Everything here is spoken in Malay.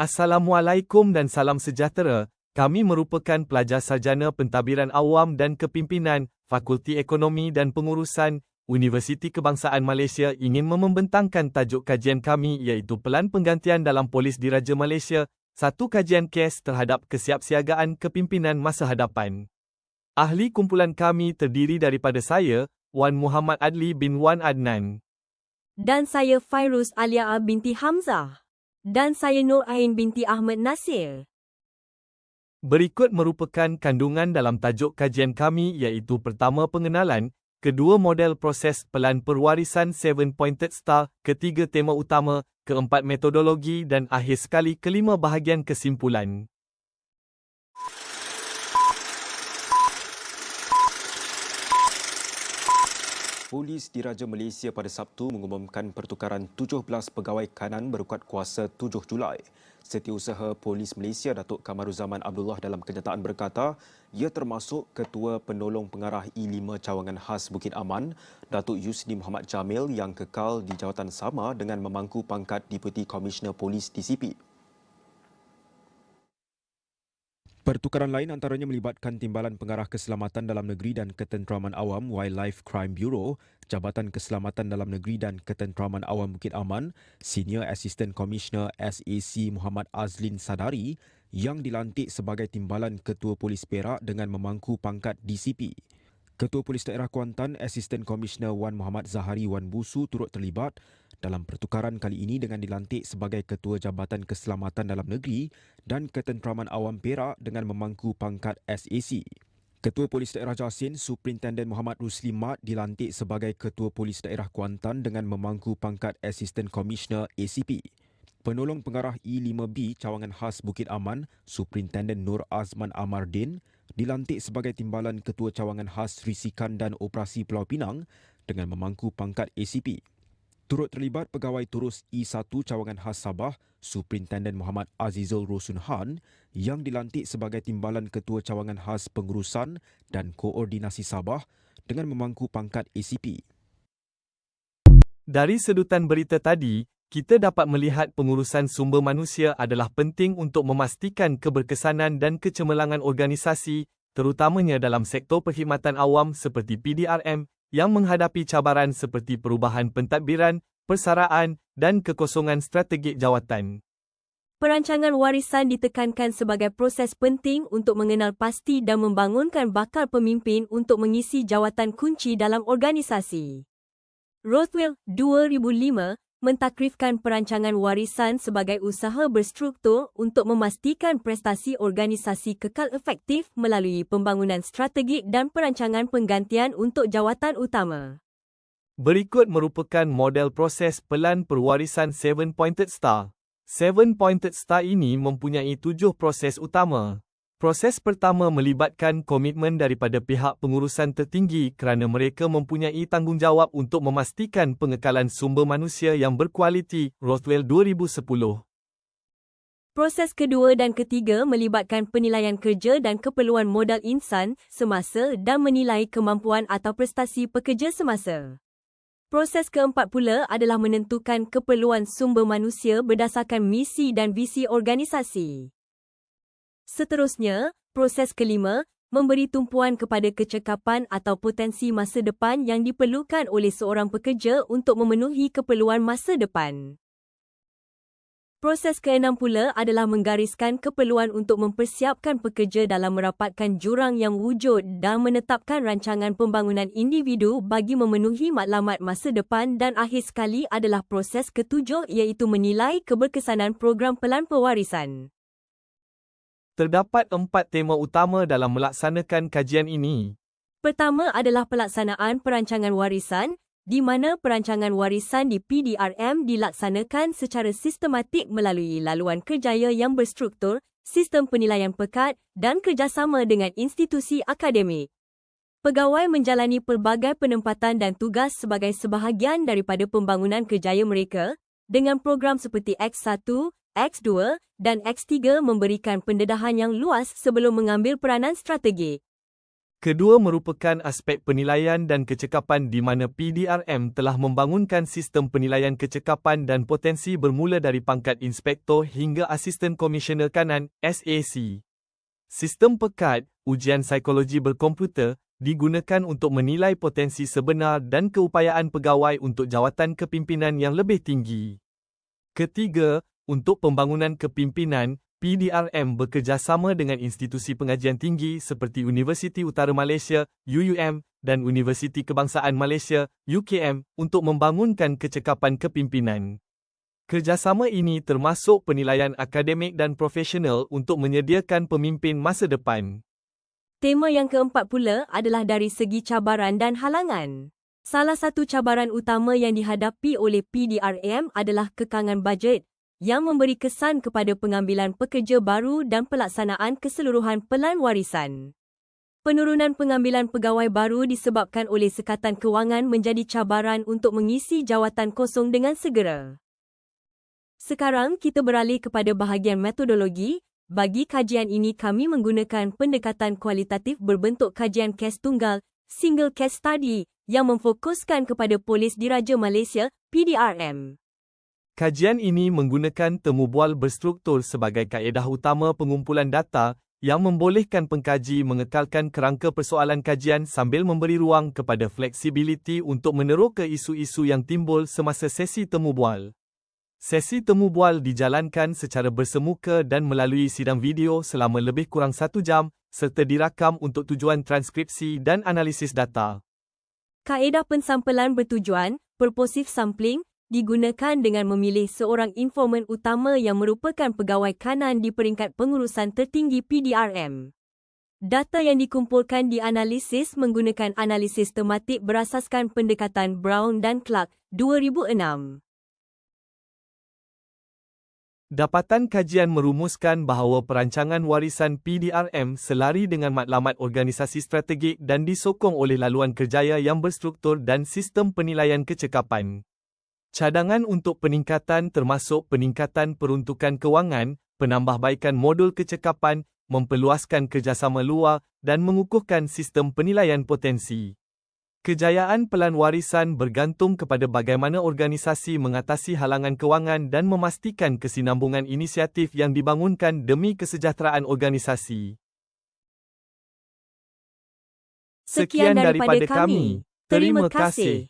Assalamualaikum dan salam sejahtera. Kami merupakan pelajar sarjana pentadbiran awam dan kepimpinan Fakulti Ekonomi dan Pengurusan Universiti Kebangsaan Malaysia ingin membentangkan tajuk kajian kami iaitu Pelan Penggantian dalam Polis Diraja Malaysia, satu kajian kes terhadap kesiapsiagaan kepimpinan masa hadapan. Ahli kumpulan kami terdiri daripada saya, Wan Muhammad Adli bin Wan Adnan. Dan saya Fairuz Alia binti Hamzah. Dan saya Nur Ain binti Ahmad Nasir. Berikut merupakan kandungan dalam tajuk kajian kami iaitu pertama pengenalan, kedua model proses pelan perwarisan Seven Pointed Star, ketiga tema utama, keempat metodologi dan akhir sekali kelima bahagian kesimpulan. Polis Diraja Malaysia pada Sabtu mengumumkan pertukaran 17 pegawai kanan berkuat kuasa 7 Julai. Setiausaha Polis Malaysia Datuk Kamaruzaman Abdullah dalam kenyataan berkata, ia termasuk Ketua Penolong Pengarah E5 Cawangan Khas Bukit Aman, Datuk Yusni Muhammad Jamil yang kekal di jawatan sama dengan memangku pangkat Deputi Komisioner Polis DCP. Pertukaran lain antaranya melibatkan Timbalan Pengarah Keselamatan Dalam Negeri dan Ketenteraman Awam Wildlife Crime Bureau, Jabatan Keselamatan Dalam Negeri dan Ketenteraman Awam Bukit Aman, Senior Assistant Commissioner SAC Muhammad Azlin Sadari yang dilantik sebagai Timbalan Ketua Polis Perak dengan memangku pangkat DCP. Ketua Polis Daerah Kuantan, Assistant Commissioner Wan Muhammad Zahari Wan Busu turut terlibat dalam pertukaran kali ini dengan dilantik sebagai Ketua Jabatan Keselamatan Dalam Negeri dan Ketenteraman Awam Perak dengan memangku pangkat SAC. Ketua Polis Daerah Jasin, Superintendent Muhammad Rusli Mat dilantik sebagai Ketua Polis Daerah Kuantan dengan memangku pangkat Assistant Commissioner ACP. Penolong Pengarah E5B Cawangan Khas Bukit Aman, Superintendent Nur Azman Amardin, dilantik sebagai Timbalan Ketua Cawangan Khas Risikan dan Operasi Pulau Pinang dengan memangku pangkat ACP. Turut terlibat pegawai turus E1 Cawangan Khas Sabah, Superintendent Muhammad Azizul Rosun Han yang dilantik sebagai Timbalan Ketua Cawangan Khas Pengurusan dan Koordinasi Sabah dengan memangku pangkat ACP. Dari sedutan berita tadi, kita dapat melihat pengurusan sumber manusia adalah penting untuk memastikan keberkesanan dan kecemerlangan organisasi, terutamanya dalam sektor perkhidmatan awam seperti PDRM yang menghadapi cabaran seperti perubahan pentadbiran, persaraan dan kekosongan strategik jawatan. Perancangan warisan ditekankan sebagai proses penting untuk mengenal pasti dan membangunkan bakal pemimpin untuk mengisi jawatan kunci dalam organisasi. Rothwell 2005 mentakrifkan perancangan warisan sebagai usaha berstruktur untuk memastikan prestasi organisasi kekal efektif melalui pembangunan strategik dan perancangan penggantian untuk jawatan utama. Berikut merupakan model proses pelan perwarisan Seven Pointed Star. Seven Pointed Star ini mempunyai tujuh proses utama. Proses pertama melibatkan komitmen daripada pihak pengurusan tertinggi kerana mereka mempunyai tanggungjawab untuk memastikan pengekalan sumber manusia yang berkualiti, Rothwell 2010. Proses kedua dan ketiga melibatkan penilaian kerja dan keperluan modal insan semasa dan menilai kemampuan atau prestasi pekerja semasa. Proses keempat pula adalah menentukan keperluan sumber manusia berdasarkan misi dan visi organisasi. Seterusnya, proses kelima, memberi tumpuan kepada kecekapan atau potensi masa depan yang diperlukan oleh seorang pekerja untuk memenuhi keperluan masa depan. Proses keenam pula adalah menggariskan keperluan untuk mempersiapkan pekerja dalam merapatkan jurang yang wujud dan menetapkan rancangan pembangunan individu bagi memenuhi matlamat masa depan dan akhir sekali adalah proses ketujuh iaitu menilai keberkesanan program pelan pewarisan. Terdapat empat tema utama dalam melaksanakan kajian ini. Pertama adalah pelaksanaan perancangan warisan, di mana perancangan warisan di PDRM dilaksanakan secara sistematik melalui laluan kerjaya yang berstruktur, sistem penilaian pekat dan kerjasama dengan institusi akademik. Pegawai menjalani pelbagai penempatan dan tugas sebagai sebahagian daripada pembangunan kerjaya mereka dengan program seperti X1, X2 dan X3 memberikan pendedahan yang luas sebelum mengambil peranan strategik. Kedua merupakan aspek penilaian dan kecekapan di mana PDRM telah membangunkan sistem penilaian kecekapan dan potensi bermula dari pangkat inspektor hingga asisten komisioner kanan SAC. Sistem pekat, ujian psikologi berkomputer, digunakan untuk menilai potensi sebenar dan keupayaan pegawai untuk jawatan kepimpinan yang lebih tinggi. Ketiga, untuk pembangunan kepimpinan, PDRM bekerjasama dengan institusi pengajian tinggi seperti Universiti Utara Malaysia, UUM, dan Universiti Kebangsaan Malaysia, UKM, untuk membangunkan kecekapan kepimpinan. Kerjasama ini termasuk penilaian akademik dan profesional untuk menyediakan pemimpin masa depan. Tema yang keempat pula adalah dari segi cabaran dan halangan. Salah satu cabaran utama yang dihadapi oleh PDRM adalah kekangan bajet yang memberi kesan kepada pengambilan pekerja baru dan pelaksanaan keseluruhan pelan warisan. Penurunan pengambilan pegawai baru disebabkan oleh sekatan kewangan menjadi cabaran untuk mengisi jawatan kosong dengan segera. Sekarang kita beralih kepada bahagian metodologi. Bagi kajian ini kami menggunakan pendekatan kualitatif berbentuk kajian kes tunggal, single case study, yang memfokuskan kepada Polis Diraja Malaysia, PDRM. Kajian ini menggunakan temu bual berstruktur sebagai kaedah utama pengumpulan data yang membolehkan pengkaji mengekalkan kerangka persoalan kajian sambil memberi ruang kepada fleksibiliti untuk meneroka isu-isu yang timbul semasa sesi temu bual. Sesi temu bual dijalankan secara bersemuka dan melalui sidang video selama lebih kurang satu jam serta dirakam untuk tujuan transkripsi dan analisis data. Kaedah pensampelan bertujuan, purposive sampling, digunakan dengan memilih seorang informan utama yang merupakan pegawai kanan di peringkat pengurusan tertinggi PDRM. Data yang dikumpulkan dianalisis menggunakan analisis tematik berasaskan pendekatan Brown dan Clark 2006. Dapatan kajian merumuskan bahawa perancangan warisan PDRM selari dengan matlamat organisasi strategik dan disokong oleh laluan kerjaya yang berstruktur dan sistem penilaian kecekapan. Cadangan untuk peningkatan termasuk peningkatan peruntukan kewangan, penambahbaikan modul kecekapan, memperluaskan kerjasama luar dan mengukuhkan sistem penilaian potensi. Kejayaan pelan warisan bergantung kepada bagaimana organisasi mengatasi halangan kewangan dan memastikan kesinambungan inisiatif yang dibangunkan demi kesejahteraan organisasi. Sekian daripada kami. Terima kasih.